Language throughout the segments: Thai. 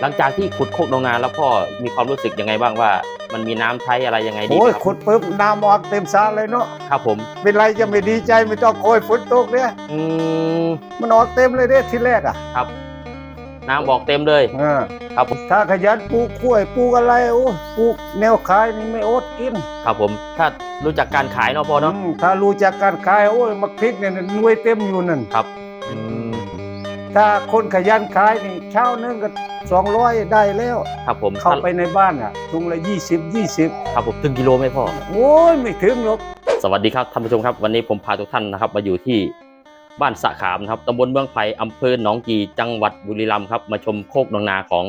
หลังจากที่ขุดโคกนองนาแล้วพ่อมีความรู้สึกยังไงบ้างว่า มันมีน้ำใช้อะไรยังไงดีโอ้ไหมยครับขุดปุ๊บน้ำออกเต็มสระเลยเนาะครับผมเป็นไรจะไม่ดีใจไม่ต้องโอยฝนตกเนี่ยอืมมันออกเต็มเลยเด้ทีแรกอะครับ น้ำบอกเต็มเลยอ่าครับผมถ้าขยันปลูกกล้วยปลูกอะไรโอ้ปลูกแนวขายนี่ไม่อดกิน ครับผม ถ้ารู้จักการขายเนาะพ่อเนาะอืมถ้ารู้จักการขายโอ้ยมักพริกเนี่ยหน่วยเต็มอยู่นั่นครับอืม ถ้าคนขยันขายนี่เช้านึงก็สองร้อยได้แล้ว ครับผมเข้าไปในบ้านอะถุงละยี่สิบยี่สิบครับผมถึงกิโลไหมพ่อ โอ้ยไม่ถึงหรอกสวัสดีครับท่านผู้ชมครับ วันนี้ผมพาทุกท่านนะครับมาอยู่ที่บ้านสะขามนะครับตำบลเมืองไผ่อำเภอหนองกีจังหวัดบุรีรัมย์ครับมาชมโคกหนองนาของ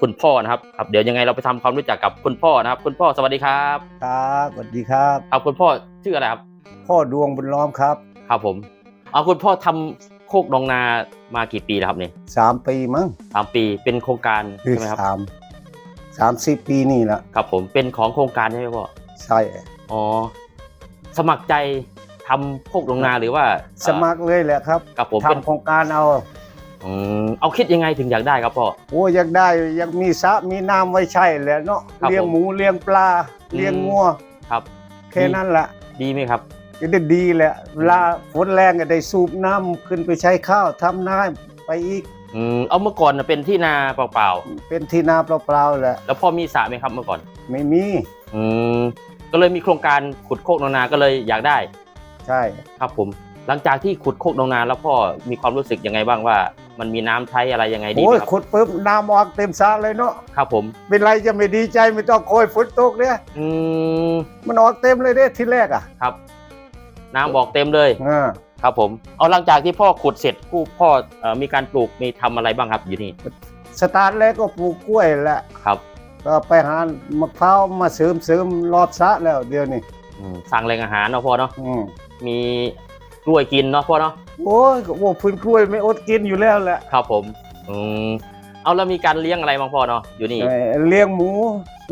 คุณพ่อนะครับครับเดี๋ยวยังไงเราไปทำความรู้จักกับคุณพ่อนะครับ คุณพ่อสวัสดีครับครับสวัสดีครับครับคุณพ่อชื่ออะไรครับ พ่อดวงบุญล้อมครับ ครับผม เอาคุณพ่อทำ โคกหนองนามากี่ปีแล้วครับเนี่ยสามปีมั้งสามปีเป็นโครงการหรือใช่ไหมครับสามสามสิบปีนี่ละครับผมเป็นของโครงการใช่ไหมพ่อใช่อ๋อสมัครใจทำโคกหนองนาหรือว่า สมัครเลยแหละครับกับผมเป็นทำโครงการเอาอืมเอาคิดยังไงถึงอยากได้ครับพ่อโอ้ยอยากได้อยากมีสระมีน้ำไว้ใช้แหละเนาะครับเลี้ยงผมหมูเลี้ยงปลาเลี้ยงงัวครับ แค่นั้นแหละดีไหมครับ ก็ได้ดีแหละเวลาฝนแรงก็ได้สูบน้ำขึ้นไปใช้ข้าวทำนาไปอีกอืมเอาเมื่อก่อนน่ะเป็นที่นาเปล่าเป็นที่นาเปล่าๆแหละๆ แล้วพ่อมีสระไหมครับเมื่อก่อน ไม่มีอืมก็เลยมีโครงการขุดโคกนองนาก็เลยอยากได้ ใช่ ครับผม หลังจากที่ขุดโคกนองนาแล้วพ่อมีความรู้สึกยังไงบ้างว่า มันมีน้ำใช้อะไรยังไงดีโอ้ไหมยครับขุดปุ๊บน้ำออกเต็มสระเลยเนาะครับผม เป็นไรจะไม่ดีใจไม่ต้องโอยฝนตกเนี่ยอืมมันออกเต็มเลยเด้ทีแรกอะ ครับ น้ำบอกเต็มเลยอ่าครับผมเอาหลังจากที่พ่อขุดเสร็จผู้พ่อเอ่อมีการปลูกมีทำอะไรบ้างครับอยู่นี่สตาร์ทแรกก็ปลูกกล้วยแหละ ครับก็ไปหามะพร้าวมาเสริมเสริมรอบสระแล้วเดี๋ยวนี้อืมสร้างแหล่งอาหารเนาะพ่อเนาะอืมมีกล้วยกินเนาะพ่อเนาะโอ้ยก็โอ้พื้นกล้วยไม่อดกินอยู่แล้วแหละครับผมอืมเอาแล้วมีการเลี้ยงอะไรบ้างพ่อเนาะอยู่นี่เอ่อเลี้ยงหมู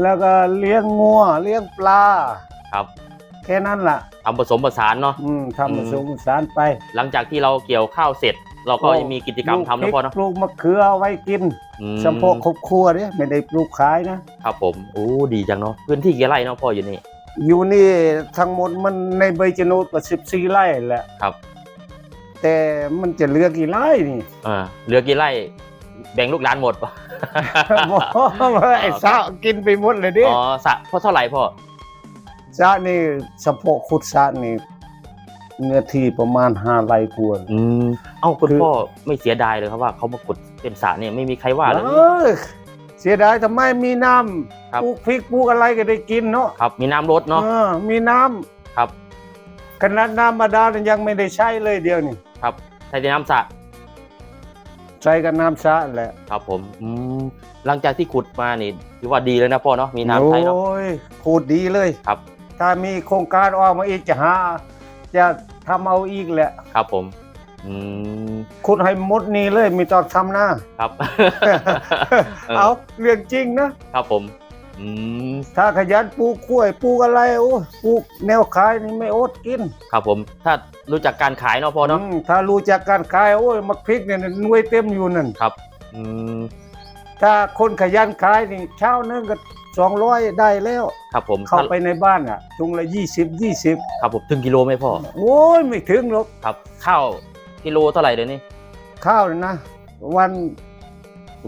แล้วก็เลี้ยงงัวเลี้ยงปลา ครับแค่นั้นล่ะทำผสมผสานเนาะอืมอืมทำผสมผสานไป หลังจากที่เราเกี่ยวข้าวเสร็จ เราก็โอ้ยังมีกิจกรรมทำนะพ่อเนาะปลูกมะเขือเอาไว้กินอืมสมโพกครบครัวเนี่ยไม่ได้ปลูกขายนะครับผมโอ้ดีจังเนาะพื้นที่กี่ไร่เนาะพ่ออยู่นี่อยู่นี่ทั้งหมดมันในใบจโนดก็สิบสี่ไร่แหละครับ แต่มันจะเหลือกี่ไร่นี่อ่าเหลือกี่ไร่ แบ่งลูกหลานหมดปะบอกว่าไอ้สระกินไปหมดเลยดิอ๋อสระพ่อเท่าไหร่พ่อ สระนี่สะโพกขุดสระนี่เนื้อที่ประมาณห้าไร่กว่าอืมเอ้าคุณคือ พ่อไม่เสียดายเลยครับว่าเขามาขุดเป็นสระเนี่ยไม่มีใครว่าเลย เอ้ยเสียดายทำไมมีน้ครับำปลูกพริกปลูกอะไรก็ได้กินเนาะครับมีน้ำรดเนาะ เออมีน้ครับำขนาดน้ำมาดาลยังไม่ได้ใช้เลยเดียวนี่ครับใช้แต่น้ำสระใช้กับน้ำสระแหละครับผมอืมหลังจากที่ขุดมานี่ถือว่าดีเลยนะพ่อเนาะมีน้ำใช้เนาะ โอ้ยพูดดีเลยครับ ถ้ามีโครงการออกมาอีกจะหา จะทำเอาอีกแหละ ครับผม อืม ขุดให้หมดนี่เลยไม่ต้องทำหน้า ครับ เอาเรื่องจริงนะ ครับผม อืม ถ้าขยันปลูกกล้วยปลูกอะไรโอ้ปลูกแนวขายนี่ไม่อดกินครับผม ถ้ารู้จักการขายเนาะพ่อเนาะอืมถ้ารู้จักการขายโอ้ยมักพริกเนี่ยหน่วยเต็มอยู่นั่น ครับ อืม ถ้าคนขยันขายนี่เช้านึงก็ สองร้อยได้แล้วครับผมเข้าไปในบ้านอะถุงละยี่สิบยี่สิบครับผมถึงกิโลไหมพ่อโอ้ยไม่ถึงหรอกครับข้าวกิโลเท่าไหร่เดี๋ยวนี้ข้าวนี่นะวัน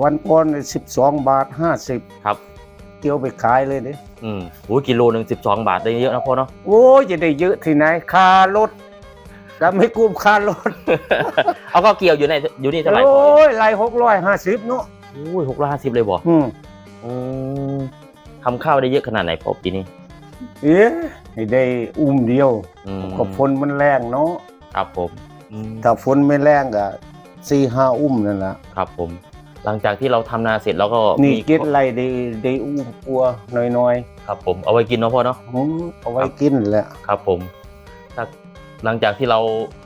วันก่อนสิบสองบาทห้าสิบครับเกี่ยวไปขายเลยเด้อืมโอ้ยกิโลหนึ่งสิบสองบาทได้เยอะนะพ่อเนาะโอ้ยจะได้เยอะที่ไหนค่ารถแล้วไม่กุ้มค่ารถเอาก็เกี่ยวอยู่ในอยู่นี่เท่าไหร่พ่อโอ้ยไรหกร้อยห้าสิบเนาะโอ้ยหกร้อยห้าสิบเลยบ่อืมอืม ทำข้าวได้เยอะขนาดไหนพ่อปีนี้ เอ๊ะให้ได้อุ้มเดียวอืมก็ฝนมันแรงเนาะครับผมอืมถ้าฝนไม่แรงก็สี่ห้าอุ้มนั่นแหละครับผม หลังจากที่เราทำนาเสร็จเราก็นี่มีเก็ดไรได้ได้อุ้มกลัวน้อยครับผมเอาไว้กินเนาะพ่อเนาะๆอืมเอาไว้กินแหละครับผมถ้าหลังจากที่เรา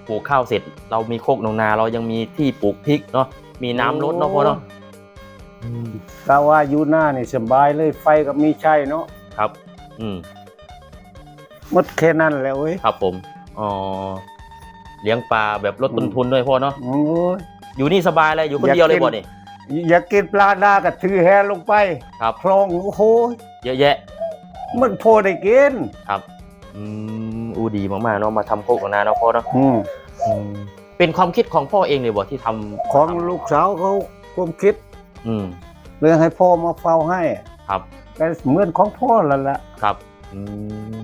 ปลูกข้าวเสร็จ เรามีโคกนองนา เรายังมีที่ปลูกพริกเนาะ มีน้ำรดเนาะพ่อเนาะ อืมก็ว่าอยู่หน้านี่สบายเลยไฟก็มีใช่เนาะครับ อืมหมดแค่นั้นแหล้วเว้ยครับผมอ๋อเลี้ยงปลาแบบลดต้นทุนด้วยพ่อเนาะโอ้ยอยู่นี่สบายเลยอยู่คนเดียวเลยบ่เนี่ยอยากกินปลาดาก็ถือแหลงไปครับคลองโอ้โหเยอะแยะ มันพอได้กินครับ อืมอูดีมากๆเนาะมาทำโคกนาเนาะพ่อเนาะอืมอืมเป็นความคิดของพ่อเองเลยบ่ที่ทำของลูกสาวเขาความคิด อืมเรื่องให้พ่อมาเฝ้าให้ครับก็เหมือนของพ่อแล้วล่ะครับอืม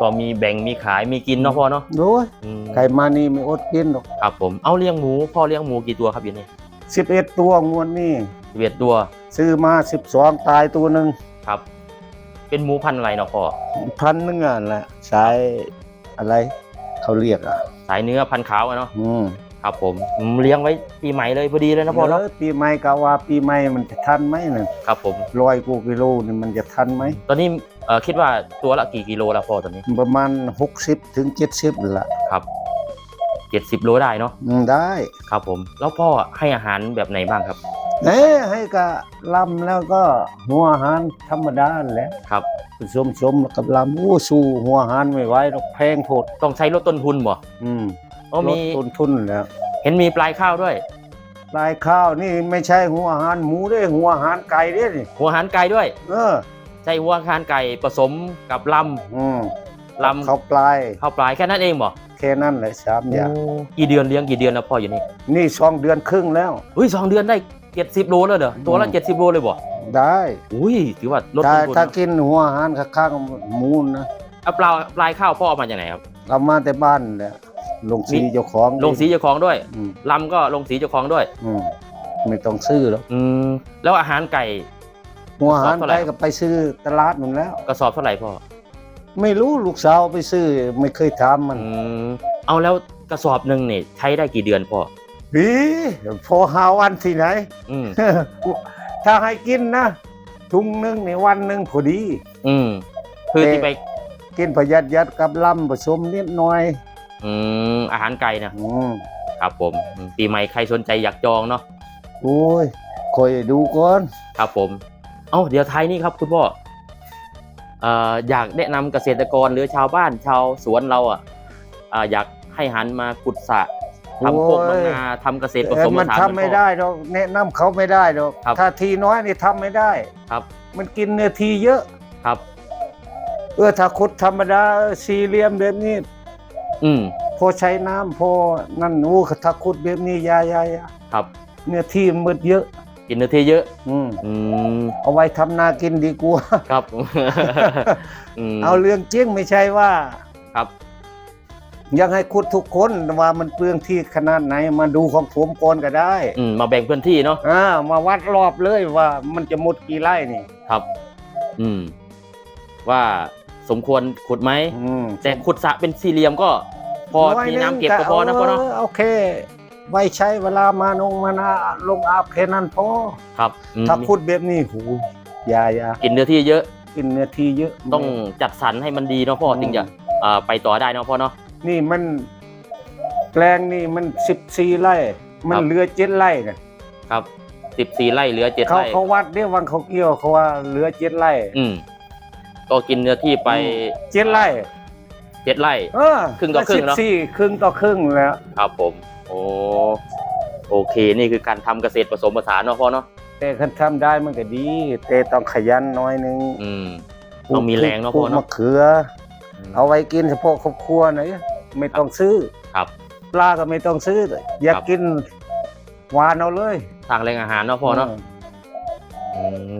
ก็มีแบ่งมีขายมีกินเนาะพ่อเนาะโอ้ยอืมใครมานี่ไม่อดกินหรอกครับผมเอาเลี้ยงหมูพ่อเลี้ยงหมูกี่ตัวครับอยู่นี่สิบเอ็ดตัวงวดนี่เวียดตัวซื้อมาสิบสองตายตัวหนึ่งครับ เป็นหมูพันธุ์อะไรเนาะพ่อพันหนึงอะแหละใช้อะไร เขาเรียกอะ สายเนื้อพันธุ์ขาวอะเนาะอืม ครับผมอืมเลี้ยงไว้ปีใหม่เลยพอดีเลยนะพ่อเนาะเออปีใหม่กะว่าปีใหม่มันจะทันไหมเนี่ยครับผมร้อยกว่ากิโลนี่มันจะทันไหมตอนนี้เอ่อคิดว่าตัวละกี่กิโลแล้วพ่อตอนนี้ประมาณหกสิบถึงเจ็ดสิบละครับเจ็ดสิบโลได้เนาะอืมได้ครับผม แล้วพ่อให้อาหารแบบไหนบ้างครับเอ้ให้กะลำแล้วก็หัวอาหารธรรมดาแหละครับผสมสมกับลำอู้สู้หัวอาหารไม่ไหวหรอกแพงโพดต้องใช้ลดต้นทุนบ่อืม อ๋อลมี ดต้นทุนแล้วเห็นมีปลายข้าวด้วย ลายข้าวนี่ไม่ใช่หัวอาหารหมูเด้หัวอาหารไก่เด้นี่หัวอาหารไก่ด้วยเออ ใช้หัวอาหารไก่ผสมกับลอืมำลำเขาปลายข้าวปลายแค่นั้นเองบ่แค่นั้นแหละสามอย่าง โอ้กี่เดือนเลี้ยงกี่เดือนแล้วพ่ออยู่นี่นี่สองเดือนครึ่งแล้ว อุ้ยสองเดือนได้เจ็ดสิบโลเลยเหรอตัวละอืม เจ็ดสิบโลเลยบ่ได้อุ้ยถือว่าลดถ้าต้นทุนถ้าเนอะกินหัวอาหารข้างๆหมูนะเอาปลาปลายข้าวพ่อเอามาจากไหนครับเอามาแต่บ้านแหละ ลงสีมีเจ้าของลงสีเจ้าของด้วยอืมลำก็ลงสีเจ้าของด้วย อืมไม่ต้องซื้อหรอกอืมแล้วอาหารไก่ หัวอาหารเท่าไหร่ไก่ก็ไปซื้อตลาดนั่นแล้ว กระสอบเท่าไหร่พ่อไม่รู้ลูกสาวไปซื้อไม่เคยถามมันอืมเอาแล้วกระสอบหนึ่งนี่ใช้ได้กี่เดือนพ่อบีพอหาวันที่ไหน อืม ถ้าให้กินนะถุงหนึงในวันหนึ่งพอดี อืมคือแต่ที่ไปกินประหยัดยัดกับลำผสมนิดหน่อย อืมอาหารไก่นะอืมครับผมอืมปีใหม่ใครสนใจอยากจองเนาะโอ้ยคอยดูก่อน ครับผม เอ้าเดี๋ยวท้ายนี้ครับคุณพ่อเอ่ออยากแนะนำเกษตรกรหรือชาวบ้านชาวสวนเราอะอ่าอยากให้หันมาขุดสระทำโคกน้ำนาทำเกษตรผเอ่สอมผมันสานทำไม่ได้หรอกแนะนำเขาไม่ได้หรอกครับถ้าทีน้อยนี่ทำไม่ได้ครับ มันกินเนื้อทีเยอะ ครับ เออถ้าขุดธรรมดาสี่เหลี่ยมแบบนี้ อืมพอใช้น้ำพอนั่นโอ้ถ้าขุดแบบนี้อยาอยาอยาครับ เนื้อที่มันมืดเยอะ กินเนื้อที่เยอะ อืมอืมเอาไว้ทำนากินดีกว่า ครับ มเอาเรื่องจริงไม่ใช่ว่า ครับยังให้ขุดทุกคนว่ามันเปลืองที่ขนาดไหนมาดูของผมก่อนก็ได้อืมมาแบ่งพื้นที่เนาะอ่ามาวัดรอบเลยว่ามันจะหมดกี่ไร่นี่ ครับ อืม ว่า สมควรขุดไหมอืมแต่ขุดสระเป็นสี่เหลี่ยมก็ พอร้ยมีหงน้ำเก็บก็พอนะพ่อเนาะโอเค ไว้ใช้เวลามานงมานาลงอาบแค่นั้นพอครับอืมถ้าขุดแบบนี้หูอยาอยากินเนื้อที่เยอะกินเนื้อที่เยอะ ต้องจัดสรรให้มันดีเนาะพ่ออืมถึงจะอ่าไปต่อได้เนาะพ่อเนาะ นี่มันแปลงนี่มันสิบสี่ไร่ มันครับ เหลือเจ็ดไร่เนี่ยครับสิบสี่ไร่เหลือเจ็ดเขาไร่เขาวัดเรียกวันเขาเกี่ยวเขาว่าเหลือเจ็ดไร่ อืม ก็กินเนื้อที่ไปเจ็ดไร่เจ็ดไร่ เออครึ่งต่อครึ่งเนอะสิบสี่ครึ่งต่อครึ่งแล้ว ครับผม โอ้โอเค นี่คือการทำเกษตรผสมผสานเนาะพ่อเนาะแต่คันทำได้มันก็ดี แต่ต้องขยันหน้อยนึงอืม ต้องมีแรงเนาะปลูพ่อกมะเนาะเขือ เอาไว้กินเฉพาะครอบครัวหน่อยไม่ต้องซื้อ ครับ ปลาก็ไม่ต้องซื้อ อยากครับ กินหวานเอาเลยทางแรงอาหารเนาะพ่อเนาะอืม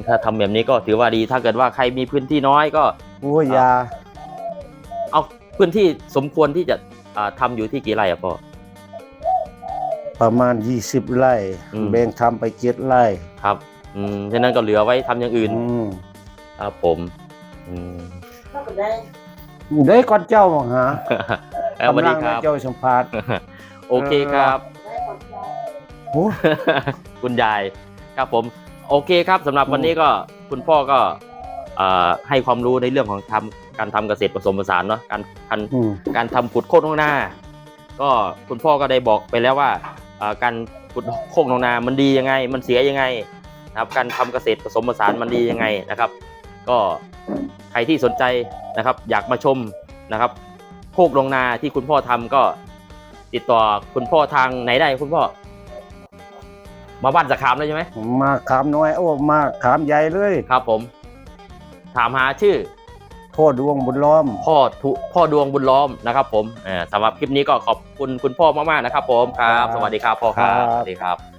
ถ้าทำแบบนี้ก็ถือว่าดี ถ้าเกิดว่าใครมีพื้นที่น้อยก็โอ้ยอยา เอาพื้นที่สมควรที่จะอ่าทำอยู่ที่กี่ไร่อะพ่อ ประมาณ 20 ไร่อืมแบ่งทำไปเจ็ดไร่ ครับ อืมฉะนั้นก็เหลือไว้ทำอย่างอื่น อืมครับผม อืมได้ก่อนเจ้ามาหาแล้วสวัสดีคกำลังรับเจ้าสัมภาษณ์โอเคครับโอ้คุณยายครับผม โอเคครับสำหรับวันนี้ก็คุณพ่อก็เอ่อให้ความรู้ในเรื่องของทำการทำเกษตรผสมผสานเนาะการการอืมการทำขุดโคกนองนา ก็คุณพ่อก็ได้บอกไปแล้วว่าเอ่อการขุดโคกนองนา มันดียังไง มันเสียยังไงนะครับการทำเกษตรผสมผสานมันดียังไงนะครับ ก็ใครที่สนใจนะครับ อยากมาชมนะครับ โคกนองนาที่คุณพ่อทำก็ติดต่อคุณพ่อทางไหนได้คุณพ่อ มาบ้านสะขามเลยใช่ไหมมาขามน้อยโอ้มาขามใหญ่เลยครับผม ถามหาชื่อโทษดวงบุญล้อม พ่อทุพ่อดวงบุญล้อมนะครับ ผมเอ่อสำหรับคลิปนี้ก็ขอบคุณคุณพ่อมากๆนะครับ ผมครับ สวัสดีครับพ่อครับครับสวัสดีครับ